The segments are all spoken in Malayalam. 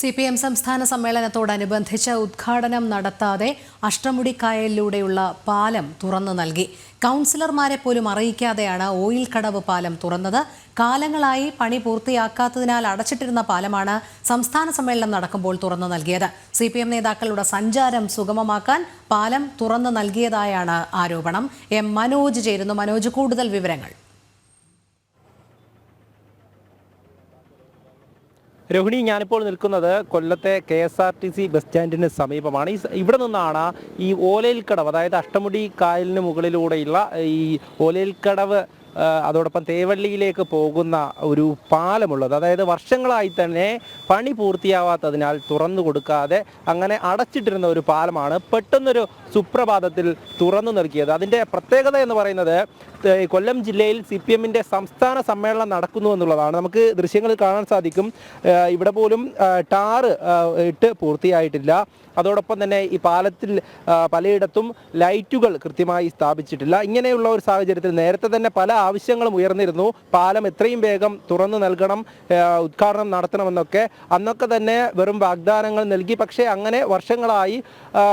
സി പി എം സംസ്ഥാന സമ്മേളനത്തോടനുബന്ധിച്ച് ഉദ്ഘാടനം നടത്താതെ അഷ്ടമുടിക്കായലിലൂടെയുള്ള പാലം തുറന്നു നൽകി. കൗൺസിലർമാരെ പോലും അറിയിക്കാതെയാണ് ഓയിൽ കടവ് പാലം തുറന്നത്. കാലങ്ങളായി പണി പൂർത്തിയാക്കാത്തതിനാൽ അടച്ചിട്ടിരുന്ന പാലമാണ് സംസ്ഥാന സമ്മേളനം നടക്കുമ്പോൾ തുറന്നു നൽകിയത്. സി പി എം നേതാക്കളുടെ സഞ്ചാരം സുഗമമാക്കാൻ പാലം തുറന്നു നൽകിയതായാണ് ആരോപണം. എം മനോജ് ചേരുന്നു. മനോജ് കൂടുതൽ വിവരങ്ങൾ. രോഹിണി ഞാനിപ്പോൾ നിൽക്കുന്നത് കൊല്ലത്തെ K S R T C bus സ്റ്റാൻഡിന് സമീപമാണ്. ഈ ഇവിടെ നിന്നാണ് ഈ ഓലയിൽ കടവ് അതായത് അഷ്ടമുടി കായലിന് മുകളിലൂടെയുള്ള ഈ ഓലയിൽ കടവ് ആ, അതോടൊപ്പം തേവള്ളിയിലേക്ക് പോകുന്ന ഒരു പാലമുള്ളത്. അതായത് വർഷങ്ങളായി തന്നെ പണി പൂർത്തിയാവാത്തതിനാൽ തുറന്നു കൊടുക്കാതെ അങ്ങനെ അടച്ചിട്ടിരുന്ന ഒരു പാലമാണ് പെട്ടെന്നൊരു സുപ്രഭാതത്തിൽ തുറന്നു നൽകിയത്. അതിന്റെ പ്രത്യേകത എന്ന് പറയുന്നത് കൊല്ലം ജില്ലയിൽ സി പി എമ്മിന്റെ സംസ്ഥാന സമ്മേളനം നടക്കുന്നു എന്നുള്ളതാണ്. നമുക്ക് ദൃശ്യങ്ങൾ കാണാൻ സാധിക്കും. ഇവിടെ പോലും ടാറ് ഇട്ട് പൂർത്തിയായിട്ടില്ല. അതോടൊപ്പം തന്നെ ഈ പാലത്തിൽ പലയിടത്തും ലൈറ്റുകൾ കൃത്യമായി സ്ഥാപിച്ചിട്ടില്ല. ഇങ്ങനെയുള്ള ഒരു സാഹചര്യത്തിൽ നേരത്തെ തന്നെ പല ആവശ്യങ്ങളും ഉയർന്നിരുന്നു. പാലം എത്രയും വേഗം തുറന്നു നൽകണം ഉദ്ഘാടനം നടത്തണമെന്നൊക്കെ. അന്നൊക്കെ തന്നെ വെറും വാഗ്ദാനങ്ങൾ നൽകി. പക്ഷേ അങ്ങനെ വർഷങ്ങളായി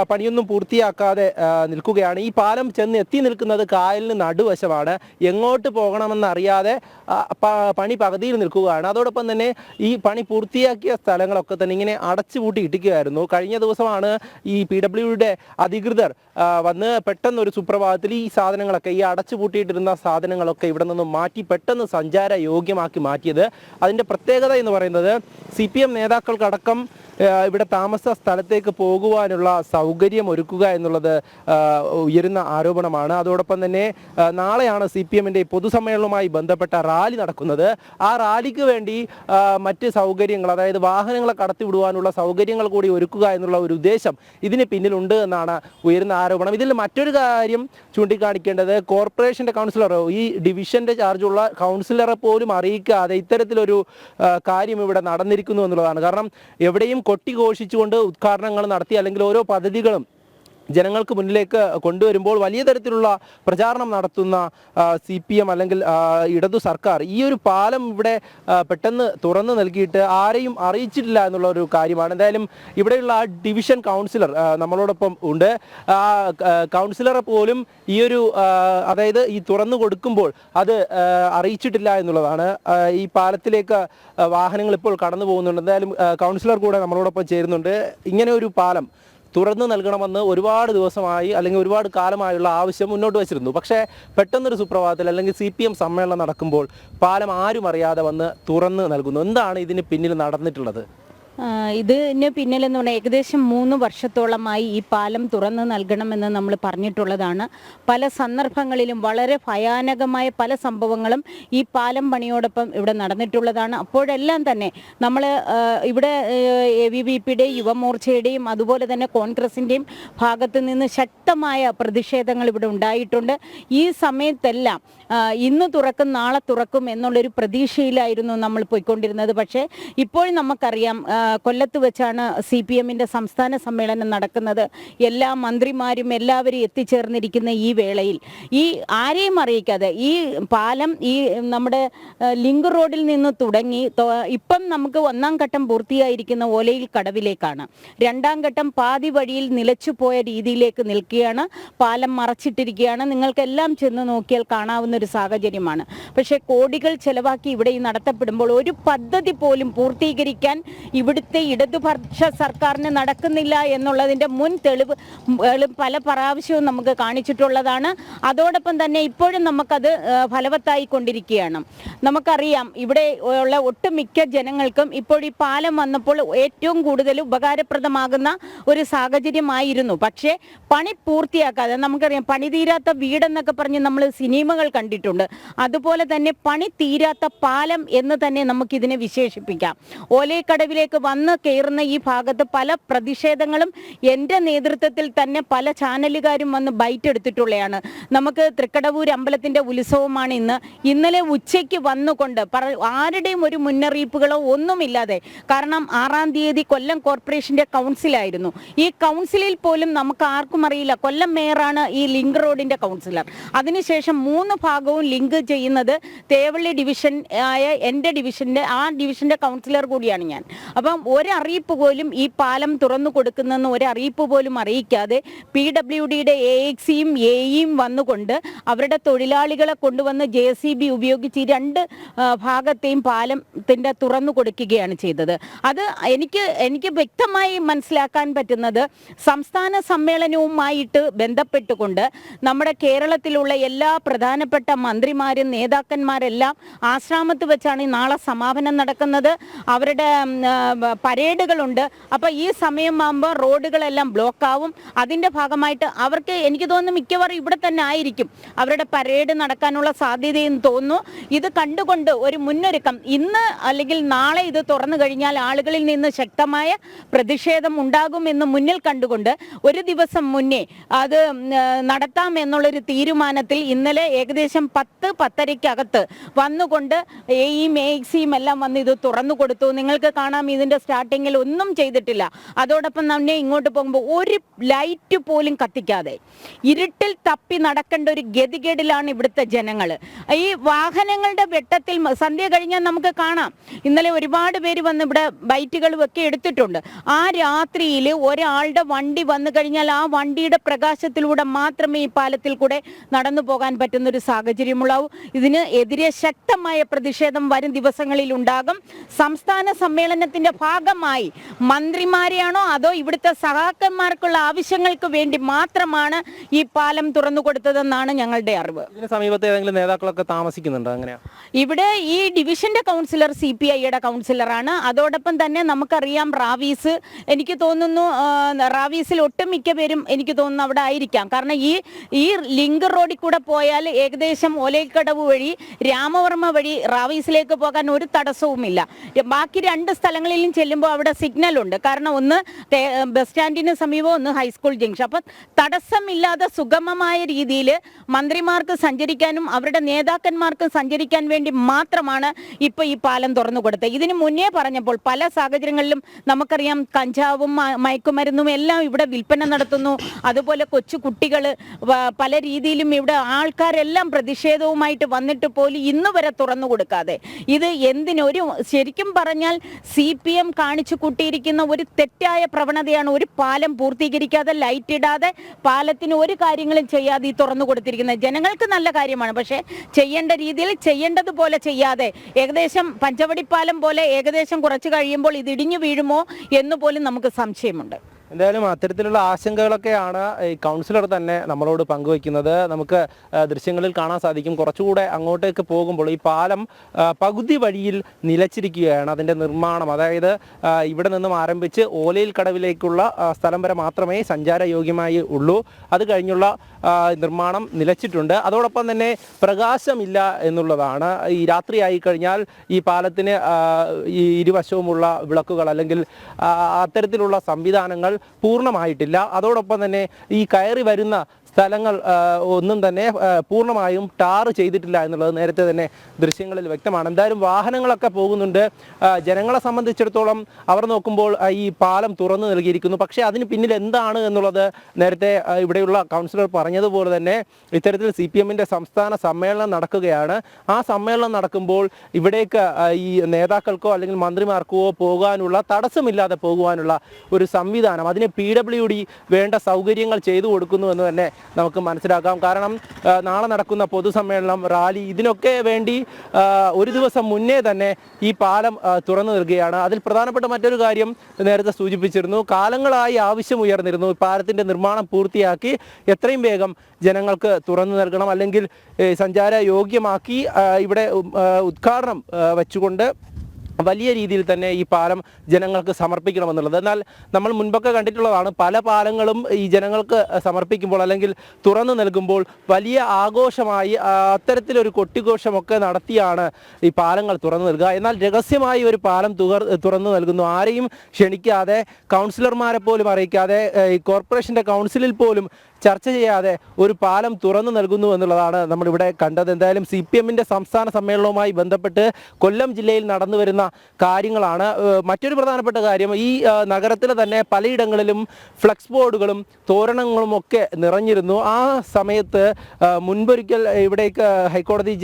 പണിയൊന്നും പൂർത്തിയാക്കാതെ നിൽക്കുകയാണ്. ഈ പാലം ചെന്ന് എത്തി നിൽക്കുന്നത് കായലിന് നടുവശമാണ്. എങ്ങോട്ട് പോകണമെന്ന് അറിയാതെ ആ, പ- പണി പകുതിയിൽ നിൽക്കുകയാണ്. അതോടൊപ്പം തന്നെ ഈ പണി പൂർത്തിയാക്കിയ സ്ഥലങ്ങളൊക്കെ തന്നെ ഇങ്ങനെ അടച്ചുപൂട്ടി ഇട്ടിക്കുകയായിരുന്നു കഴിഞ്ഞ ദിവസമാണ് ഈ പി ഡബ്ല്യുയുടെ അധികൃതർ വന്ന് പെട്ടെന്ന് ഒരു സുപ്രഭാതത്തിൽ ഈ സാധനങ്ങളൊക്കെ ഈ അടച്ചുപൂട്ടിയിട്ടിരുന്ന സാധനങ്ങളൊക്കെ ഇവിടെ നിന്ന് മാറ്റി പെട്ടെന്ന് സഞ്ചാര യോഗ്യമാക്കി മാറ്റിയത്. അതിന്റെ പ്രത്യേകത എന്ന് പറയുന്നത് സി പി എം നേതാക്കൾക്കടക്കം ഇവിടെ താമസ സ്ഥലത്തേക്ക് പോകുവാനുള്ള സൗകര്യം ഒരുക്കുക എന്നുള്ളത് ഉയരുന്ന ആരോപണമാണ്. അതോടൊപ്പം തന്നെ നാളെയാണ് സി പി എമ്മിന്റെ പൊതുസമ്മേളനവുമായി ബന്ധപ്പെട്ട റാലി നടക്കുന്നത്. ആ റാലിക്ക് വേണ്ടി മറ്റ് സൗകര്യങ്ങൾ അതായത് വാഹനങ്ങളെ കടത്തിവിടുവാനുള്ള സൗകര്യങ്ങൾ കൂടി ഒരുക്കുക എന്നുള്ള ഒരു ഉദ്ദേശം ഇതിന് പിന്നിലുണ്ട് എന്നാണ് ഉയരുന്ന ആരോപണം. ഇതിൽ മറ്റൊരു കാര്യം ചൂണ്ടിക്കാണിക്കേണ്ടത് കോർപ്പറേഷന്റെ കൗൺസിലറോ ഈ ഡിവിഷന്റെ ചാർജുള്ള കൗൺസിലറെ പോലും അറിയിക്കാതെ ഇത്തരത്തിലൊരു കാര്യം ഇവിടെ നടന്നിരിക്കുന്നു എന്നുള്ളതാണ്. കാരണം എവിടെയും കൊട്ടിഘോഷിച്ചുകൊണ്ട് ഉദ്ഘാടനങ്ങൾ നടത്തി അല്ലെങ്കിൽ ഓരോ പദ്ധതികളും ജനങ്ങൾക്ക് മുന്നിലേക്ക് കൊണ്ടുവരുമ്പോൾ വലിയ തരത്തിലുള്ള പ്രചാരണം നടത്തുന്ന സി പി എം അല്ലെങ്കിൽ ഇടതു സർക്കാർ ഈ ഒരു പാലം ഇവിടെ പെട്ടെന്ന് തുറന്നു നൽകിയിട്ട് ആരെയും അറിയിച്ചിട്ടില്ല എന്നുള്ള ഒരു കാര്യമാണ്. എന്തായാലും ഇവിടെയുള്ള ആ ഡിവിഷൻ കൗൺസിലർ നമ്മളോടൊപ്പം ഉണ്ട്. കൗൺസിലറെ പോലും ഈ ഒരു അതായത് ഈ തുറന്നു കൊടുക്കുമ്പോൾ അത് അറിയിച്ചിട്ടില്ല എന്നുള്ളതാണ്. ഈ പാലത്തിലേക്ക് വാഹനങ്ങൾ ഇപ്പോൾ കടന്നു പോകുന്നുണ്ട്. എന്തായാലും കൗൺസിലർ കൂടെ നമ്മളോടൊപ്പം ചേരുന്നുണ്ട്. ഇങ്ങനെ ഒരു പാലം തുറന്നു നൽകണമെന്ന് ഒരുപാട് ദിവസമായി അല്ലെങ്കിൽ ഒരുപാട് കാലമായുള്ള ആവശ്യം മുന്നോട്ട് വച്ചിരുന്നു. പക്ഷേ പെട്ടെന്നൊരു സുപ്രഭാതത്തിൽ അല്ലെങ്കിൽ സി പി എം സമ്മേളനം നടക്കുമ്പോൾ പാലം ആരും അറിയാതെ വന്ന് തുറന്ന് നൽകുന്നു. എന്താണ് ഇതിന് പിന്നിൽ നടന്നിട്ടുള്ളത്? ഇതിന് പിന്നിലെന്ന് പറഞ്ഞാൽ ഏകദേശം മൂന്ന് വർഷത്തോളമായി ഈ പാലം തുറന്നു നൽകണമെന്ന് നമ്മൾ പറഞ്ഞിട്ടുള്ളതാണ്. പല സന്ദർഭങ്ങളിലും വളരെ ഭയാനകമായ പല സംഭവങ്ങളും ഈ പാലം പണിയോടൊപ്പം ഇവിടെ നടന്നിട്ടുള്ളതാണ്. അപ്പോഴെല്ലാം തന്നെ നമ്മൾ ഇവിടെ എ വി ബി പിയുടെയും യുവമോർച്ചയുടെയും അതുപോലെ തന്നെ കോൺഗ്രസിന്റെയും ഭാഗത്ത് നിന്ന് ശക്തമായ പ്രതിഷേധങ്ങൾ ഇവിടെ ഉണ്ടായിട്ടുണ്ട്. ഈ സമയത്തെല്ലാം ഇന്ന് തുറക്കും നാളെ തുറക്കും എന്നുള്ളൊരു പ്രതീക്ഷയിലായിരുന്നു നമ്മൾ പോയിക്കൊണ്ടിരുന്നത്. പക്ഷേ ഇപ്പോൾ നമുക്കറിയാം കൊല്ലത്ത് വെച്ചാണ് സി പി എമ്മിന്റെ സംസ്ഥാന സമ്മേളനം നടക്കുന്നത്. എല്ലാ മന്ത്രിമാരും എല്ലാവരും എത്തിച്ചേർന്നിരിക്കുന്ന ഈ വേളയിൽ. ഈ ആരെയും അറിയിക്കാതെ ഈ പാലം ഈ നമ്മുടെ ലിങ്ക് റോഡിൽ നിന്ന് തുടങ്ങി ഇപ്പം നമുക്ക് ഒന്നാം ഘട്ടം പൂർത്തിയായിരിക്കുന്ന ഓലയിൽ കടവിലേക്കാണ്. രണ്ടാം ഘട്ടം പാതി വഴിയിൽ നിലച്ചുപോയ രീതിയിലേക്ക് നിൽക്കുകയാണ്. പാലം മറച്ചിട്ടിരിക്കുകയാണ്. നിങ്ങൾക്കെല്ലാം ചെന്ന് നോക്കിയാൽ കാണാവുന്ന ഒരു സാഹചര്യമാണ്. പക്ഷേ കോടികൾ ചെലവാക്കി ഇവിടെ നടത്തപ്പെടുമ്പോൾ ഒരു പദ്ധതി പോലും പൂർത്തീകരിക്കാൻ ഇവിടുത്തെ ഇടതുപക്ഷ സർക്കാരിന് നടക്കുന്നില്ല എന്നുള്ളതിന്റെ മുൻ തെളിവ് പല പ്രാവശ്യവും നമുക്ക് കാണിച്ചിട്ടുള്ളതാണ്. അതോടൊപ്പം തന്നെ ഇപ്പോഴും നമുക്കത് ഫലവത്തായി കൊണ്ടിരിക്കുകയാണ്. നമുക്കറിയാം ഇവിടെ ഉള്ള ഒട്ടുമിക്ക ജനങ്ങൾക്കും ഇപ്പോൾ ഈ പാലം വന്നപ്പോൾ ഏറ്റവും കൂടുതൽ ഉപകാരപ്രദമാകുന്ന ഒരു സാഹചര്യമായിരുന്നു. പക്ഷേ പണി പൂർത്തിയാക്കാതെ നമുക്കറിയാം പണി തീരാത്ത വീടെന്നൊക്കെ പറഞ്ഞ് നമ്മൾ സിനിമകൾ കണ്ടിട്ടുണ്ട്. അതുപോലെ തന്നെ പണി തീരാത്ത പാലം എന്ന് തന്നെ നമുക്കിതിനെ വിശേഷിപ്പിക്കാം. ഓലക്കടവിലേക്ക് വന്ന് കയറുന്ന ഈ ഭാഗത്ത് പല പ്രതിഷേധങ്ങളും എന്റെ നേതൃത്വത്തിൽ തന്നെ പല ചാനലുകാരും വന്ന് ബൈറ്റ് എടുത്തിട്ടുള്ളതാണ് നമുക്ക് തൃക്കടവൂർ അമ്പലത്തിന്റെ ഉത്സവമാണ് ഇന്ന്. ഇന്നലെ ഉച്ചയ്ക്ക് വന്നുകൊണ്ട് ആരുടെയും ഒരു മുന്നറിയിപ്പുകളോ ഒന്നുമില്ലാതെ കാരണം ആറാം തീയതി കൊല്ലം കോർപ്പറേഷന്റെ കൗൺസിലായിരുന്നു. ഈ കൗൺസിലിൽ പോലും നമുക്ക് ആർക്കും അറിയില്ല കൊല്ലം മേയറാണ് ഈ ലിങ്ക് റോഡിന്റെ കൗൺസിലർ. അതിനുശേഷം മൂന്ന് ഭാഗവും ലിങ്ക് ചെയ്യുന്നത് തേവള്ളി ഡിവിഷൻ ആയ എന്റെ ഡിവിഷന്റെ ആ ഡിവിഷന്റെ കൗൺസിലർ കൂടിയാണ് ഞാൻ. അപ്പം അപ്പം ഒരറിയിപ്പ് പോലും ഈ പാലം തുറന്നു കൊടുക്കുന്നെന്ന് ഒരറിയിപ്പ് പോലും അറിയിക്കാതെ പി ഡബ്ല്യു ഡിയുടെ എ എക്സിയും എയും വന്നുകൊണ്ട് അവരുടെ തൊഴിലാളികളെ കൊണ്ടുവന്ന് ജെ സി ബി ഉപയോഗിച്ച് രണ്ട് ഭാഗത്തെയും പാലത്തിന്റെ തുറന്നു കൊടുക്കുകയാണ് ചെയ്തത്. അത് എനിക്ക് എനിക്ക് വ്യക്തമായി മനസ്സിലാക്കാൻ പറ്റുന്നത് സംസ്ഥാന സമ്മേളനവുമായിട്ട് ബന്ധപ്പെട്ടുകൊണ്ട് നമ്മുടെ കേരളത്തിലുള്ള എല്ലാ പ്രധാനപ്പെട്ട മന്ത്രിമാരും നേതാക്കന്മാരെല്ലാം ആശ്രാമത്ത് വെച്ചാണ് നാളെ സമാപനം നടക്കുന്നത്. അവരുടെ പരേഡുകളുണ്ട്. അപ്പോൾ ഈ സമയമാകുമ്പോൾ റോഡുകളെല്ലാം ബ്ലോക്ക് ആവും അതിന്റെ ഭാഗമായിട്ട് അവർക്ക് എനിക്ക് തോന്നുന്നു മിക്കവാറും ഇവിടെ തന്നെ ആയിരിക്കും അവരുടെ പരേഡ് നടക്കാനുള്ള സാധ്യതയെന്ന് തോന്നുന്നു. ഇത് കണ്ടുകൊണ്ട് ഒരു മുന്നൊരുക്കം. ഇന്ന് അല്ലെങ്കിൽ നാളെ ഇത് തുറന്നു കഴിഞ്ഞാൽ ആളുകളിൽ നിന്ന് ശക്തമായ പ്രതിഷേധം ഉണ്ടാകുമെന്ന് മുന്നിൽ കണ്ടുകൊണ്ട് ഒരു ദിവസം മുന്നേ അത് നടത്താം എന്നുള്ളൊരു തീരുമാനത്തിൽ ഇന്നലെ ഏകദേശം പത്ത് പത്തരയ്ക്കകത്ത് വന്നുകൊണ്ട് എയും എക്സിയും എല്ലാം വന്ന് ഇത് തുറന്നു കൊടുത്തു. നിങ്ങൾക്ക് കാണാം ഇതിന്റെ സ്റ്റാർട്ടിങ്ങിൽ ഒന്നും ചെയ്തിട്ടില്ല. അതോടൊപ്പം തന്നെ ഇങ്ങോട്ട് പോകുമ്പോൾ ഒരു ലൈറ്റ് പോലും കത്തിക്കാതെ. ഇരുട്ടിൽ തപ്പി നടക്കേണ്ട ഒരു ഗതികേടിലാണ് ഇവിടുത്തെ ജനങ്ങൾ ഈ വാഹനങ്ങളുടെ വെട്ടത്തിൽ സന്ധ്യ കഴിഞ്ഞാൽ നമുക്ക് കാണാം. ഇന്നലെ ഒരുപാട് പേര് വന്ന് ഇവിടെ ബൈറ്റുകളും ഒക്കെ എടുത്തിട്ടുണ്ട്. ആ രാത്രിയിൽ ഒരാളുടെ വണ്ടി വന്നു കഴിഞ്ഞാൽ ആ വണ്ടിയുടെ പ്രകാശത്തിലൂടെ മാത്രമേ ഈ പാലത്തിൽ കൂടെ നടന്നു പോകാൻ പറ്റുന്ന ഒരു സാഹചര്യമുള്ളൂ ഇതിന് എതിരെ ശക്തമായ പ്രതിഷേധം വരും ദിവസങ്ങളിൽ ഉണ്ടാകും സംസ്ഥാന സമ്മേളനത്തിന്റെ ഭാഗമായി മന്ത്രിമാരെയാണോ അതോ ഇവിടുത്തെ സഹാക്കന്മാർക്കുള്ള ആവശ്യങ്ങൾക്ക് വേണ്ടി മാത്രമാണ് ഈ പാലം തുറന്നു കൊടുത്തതെന്നാണ് ഞങ്ങളുടെ അറിവ്. സമീപത്തെ ഏതെങ്കിലും നേതാക്കളൊക്കെ താമസിക്കുന്നുണ്ടോ അങ്ങനെയാ ഇവിടെ ഈ ഡിവിഷന്റെ കൗൺസിലർ സി പി ഐയുടെ കൗൺസിലറാണ്. അതോടൊപ്പം തന്നെ നമുക്കറിയാം റാവീസ് എനിക്ക് തോന്നുന്നു റാവീസിൽ ഒട്ടുമിക്ക പേരും എനിക്ക് തോന്നുന്നു അവിടെ ആയിരിക്കാം. കാരണം ഈ ഈ ലിങ്ക് റോഡിൽ കൂടെ പോയാൽ ഏകദേശം ഓലൈക്കടവ് വഴി രാമവർമ്മ വഴി റാവീസിലേക്ക് പോകാൻ ഒരു തടസ്സവുമില്ല. ബാക്കി രണ്ട് സ്ഥലങ്ങളിലും ചെല്ലുമ്പോൾ അവിടെ സിഗ്നൽ ഉണ്ട് കാരണം ഒന്ന് ബസ് സ്റ്റാൻഡിന് സമീപം ഒന്ന് ഹൈസ്കൂൾ ജംഗ്ഷൻ. അപ്പം തടസ്സമില്ലാതെ സുഗമമായ രീതിയിൽ മന്ത്രിമാർക്ക് സഞ്ചരിക്കാനും അവരുടെ നേതാക്കന്മാർക്ക് സഞ്ചരിക്കാൻ വേണ്ടി മാത്രമാണ് ഇപ്പോൾ ഈ പാലം തുറന്നു കൊടുത്തത്. ഇതിന് മുന്നേ പറഞ്ഞപ്പോൾ പല സാഹചര്യങ്ങളിലും നമുക്കറിയാം കഞ്ചാവും മയക്കുമരുന്നും എല്ലാം ഇവിടെ വിൽപ്പന നടത്തുന്നു. അതുപോലെ കൊച്ചു കുട്ടികൾ പല രീതിയിലും ഇവിടെ ആൾക്കാരെല്ലാം പ്രതിഷേധവുമായിട്ട് വന്നിട്ട് പോലും ഇന്ന് വരെ തുറന്നു കൊടുക്കാതെ. ഇത് എന്തിനൊരു ശരിക്കും പറഞ്ഞാൽ സി പി എം കാണിച്ചു കൂട്ടിയിരിക്കുന്ന ഒരു തെറ്റായ പ്രവണതയാണ് ഒരു പാലം പൂർത്തീകരിക്കാതെ ലൈറ്റ് ഇടാതെ പാലത്തിന് ഒരു കാര്യങ്ങളും ചെയ്യാതെ ഈ തുറന്നു കൊടുത്തിരിക്കുന്നത്. ജനങ്ങൾക്ക് നല്ല കാര്യമാണ്. പക്ഷേ ചെയ്യേണ്ട രീതിയിൽ ചെയ്യേണ്ടതുപോലെ ചെയ്യാതെ ഏകദേശം പഞ്ചവടിപ്പാലം പോലെ ഏകദേശം കുറച്ച് കഴിയുമ്പോൾ ഇത് ഇടിഞ്ഞു വീഴുമോ എന്ന് പോലും നമുക്ക് സംശയമുണ്ട്. എന്തായാലും അത്തരത്തിലുള്ള ആശങ്കകളൊക്കെയാണ് ഈ കൗൺസിലർ തന്നെ നമ്മളോട് പങ്കുവയ്ക്കുന്നത്. നമുക്ക് ദൃശ്യങ്ങളിൽ കാണാൻ സാധിക്കും. കുറച്ചുകൂടെ അങ്ങോട്ടേക്ക് പോകുമ്പോൾ ഈ പാലം പകുതി വഴിയിൽ നിലച്ചിരിക്കുകയാണ് അതിന്റെ നിർമ്മാണം. അതായത് ഇവിടെ നിന്നും ആരംഭിച്ച് ഓലയിൽ കടവിലേക്കുള്ള സ്ഥലം വരെ മാത്രമേ സഞ്ചാരയോഗ്യമായി ഉള്ളൂ. അത് കഴിഞ്ഞുള്ള നിർമ്മാണം നിലച്ചിട്ടുണ്ട്. അതോടൊപ്പം തന്നെ പ്രകാശമില്ല എന്നുള്ളതാണ്. ഈ രാത്രിയായി കഴിഞ്ഞാൽ ഈ പാലത്തിന് ഈ ഇരുവശവുമുള്ള വിളക്കുകൾ അല്ലെങ്കിൽ അത്തരത്തിലുള്ള സംവിധാനങ്ങൾ പൂർണമായിട്ടില്ല. അതോടൊപ്പം തന്നെ ഈ കയറി വരുന്ന സ്ഥലങ്ങൾ ഒന്നും തന്നെ പൂർണമായും ടാർ ചെയ്തിട്ടില്ല എന്നുള്ളത് നേരത്തെ തന്നെ ദൃശ്യങ്ങളിൽ വ്യക്തമാണ്. എന്തായാലും വാഹനങ്ങളൊക്കെ പോകുന്നുണ്ട്. ജനങ്ങളെ സംബന്ധിച്ചിടത്തോളം അവർ നോക്കുമ്പോൾ ഈ പാലം തുറന്നു നൽകിയിരിക്കുന്നു. പക്ഷേ അതിന് പിന്നിൽ എന്താണ് എന്നുള്ളത് നേരത്തെ ഇവിടെയുള്ള കൗൺസിലർ പറഞ്ഞതുപോലെ തന്നെ ഇത്തരത്തിൽ സി പി എമ്മിന്റെ സംസ്ഥാന സമ്മേളനം നടക്കുകയാണ്. ആ സമ്മേളനം നടക്കുമ്പോൾ ഇവിടേക്ക് ഈ നേതാക്കൾക്കോ അല്ലെങ്കിൽ മന്ത്രിമാർക്കോ പോകാനുള്ള തടസ്സമില്ലാതെ പോകുവാനുള്ള ഒരു സംവിധാനം അതിന് പി ഡബ്ല്യു ഡി വേണ്ട സൗകര്യങ്ങൾ ചെയ്തു കൊടുക്കുന്നു എന്ന് തന്നെ നമുക്ക് മനസ്സിലാക്കാം. കാരണം നാളെ നടക്കുന്ന പൊതുസമ്മേളനം റാലി ഇതിനൊക്കെ വേണ്ടി ഒരു ദിവസം മുന്നേ തന്നെ ഈ പാലം തുറന്നു നൽകുകയാണ് അതിൽ പ്രധാനപ്പെട്ട മറ്റൊരു കാര്യം നേരത്തെ സൂചിപ്പിച്ചിരുന്നു. കാലങ്ങളായി ആവശ്യം ഉയർന്നിരുന്നു. പാലത്തിന്റെ നിർമ്മാണം പൂർത്തിയാക്കി എത്രയും വേഗം ജനങ്ങൾക്ക് തുറന്നു നൽകണം. അല്ലെങ്കിൽ സഞ്ചാര യോഗ്യമാക്കി ഇവിടെ ഉദ്ഘാടനം വെച്ചുകൊണ്ട് വലിയ രീതിയിൽ തന്നെ ഈ പാലം ജനങ്ങൾക്ക് സമർപ്പിക്കണമെന്നുള്ളത്. എന്നാൽ നമ്മൾ മുൻപൊക്കെ കണ്ടിട്ടുള്ളതാണ് പല പാലങ്ങളും ഈ ജനങ്ങൾക്ക് സമർപ്പിക്കുമ്പോൾ അല്ലെങ്കിൽ തുറന്നു നൽകുമ്പോൾ വലിയ ആഘോഷമായി അത്തരത്തിലൊരു കൊട്ടിഘോഷമൊക്കെ നടത്തിയാണ് ഈ പാലങ്ങൾ തുറന്നു നൽകുക. എന്നാൽ രഹസ്യമായി ഒരു പാലം തുറന്നു നൽകുന്നു. ആരെയും ക്ഷണിക്കാതെ കൗൺസിലർമാരെ പോലും അറിയിക്കാതെ ഈ കോർപ്പറേഷന്റെ കൗൺസിലിൽ പോലും ചർച്ച ചെയ്യാതെ ഒരു പാലം തുറന്നു നൽകുന്നു എന്നുള്ളതാണ് നമ്മളിവിടെ കണ്ടത്. എന്തായാലും സി പി എമ്മിന്റെ സംസ്ഥാന സമ്മേളനവുമായി ബന്ധപ്പെട്ട് കൊല്ലം ജില്ലയിൽ നടന്നു വരുന്ന കാര്യങ്ങളാണ്. മറ്റൊരു പ്രധാനപ്പെട്ട കാര്യം ഈ നഗരത്തിലെ തന്നെ പലയിടങ്ങളിലും ഫ്ലക്സ് ബോർഡുകളും തോരണങ്ങളും ഒക്കെ നിറഞ്ഞിരുന്നു. ആ സമയത്ത് മുൻപൊരിക്കൽ ഇവിടേക്ക് ഹൈക്കോടതി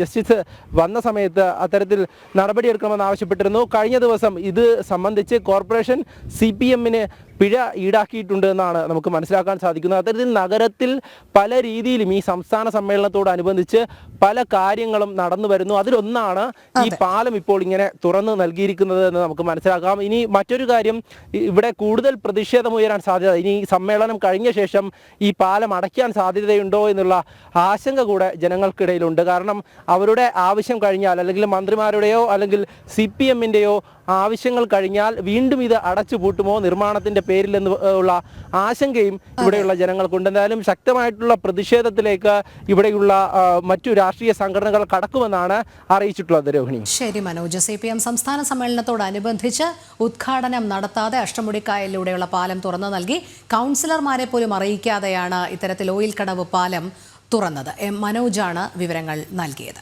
ജസ്റ്റിസ് വന്ന സമയത്ത് അത്തരത്തിൽ നടപടിയെടുക്കണമെന്ന് ആവശ്യപ്പെട്ടിരുന്നു. കഴിഞ്ഞ ദിവസം ഇത് സംബന്ധിച്ച് കോർപ്പറേഷൻ സി പി എമ്മിന് പിഴ ഈടാക്കിയിട്ടുണ്ട് എന്നാണ് നമുക്ക് മനസ്സിലാക്കാൻ സാധിക്കുന്നത്. അത്തരത്തിൽ നഗരത്തിൽ പല രീതിയിലും ഈ സംസ്ഥാന സമ്മേളനത്തോടനുബന്ധിച്ച് പല കാര്യങ്ങളും നടന്നു വരുന്നു. അതിലൊന്നാണ് ഈ പാലം ഇപ്പോൾ ഇങ്ങനെ തുറന്നു നൽകിയിരിക്കുന്നത് എന്ന് നമുക്ക് മനസ്സിലാക്കാം. ഇനി മറ്റൊരു കാര്യം ഇവിടെ കൂടുതൽ പ്രതിഷേധം ഉയരാൻ സാധ്യത ഇനി സമ്മേളനം കഴിഞ്ഞ ശേഷം ഈ പാലം അടയ്ക്കാൻ സാധ്യതയുണ്ടോ എന്നുള്ള ആശങ്ക കൂടെ ജനങ്ങൾക്കിടയിലുണ്ട്. കാരണം അവരുടെ ആവശ്യം കഴിഞ്ഞാൽ അല്ലെങ്കിൽ മന്ത്രിമാരുടെയോ അല്ലെങ്കിൽ സി പി എമ്മിന്റെയോ ആവശ്യങ്ങൾ കഴിഞ്ഞാൽ വീണ്ടും ഇത് അടച്ചു പൂട്ടുമോ നിർമ്മാണത്തിന്റെ പേരിൽ എന്ന് ഉള്ള ആശങ്കയും ഇവിടെയുള്ള ജനങ്ങൾക്കുണ്ട്. എന്തായാലും ശക്തമായിട്ടുള്ള പ്രതിഷേധത്തിലേക്ക് ഇവിടെയുള്ള മറ്റു രാഷ്ട്രീയ സംഘടനകൾ കടക്കുമെന്നാണ് അറിയിച്ചിട്ടുള്ളത് രോഹിണി. ശരി മനോജ്. സി പി എം സംസ്ഥാന സമ്മേളനത്തോടനുബന്ധിച്ച് ഉദ്ഘാടനം നടത്താതെ അഷ്ടമുടിക്കായലിലൂടെയുള്ള പാലം തുറന്നു നൽകി. കൗൺസിലർമാരെ പോലും അറിയിക്കാതെയാണ് ഇത്തരത്തിൽ ഓയിൽ കടവ് പാലം തുറന്നത്. എം മനോജാണ് വിവരങ്ങൾ നൽകിയത്.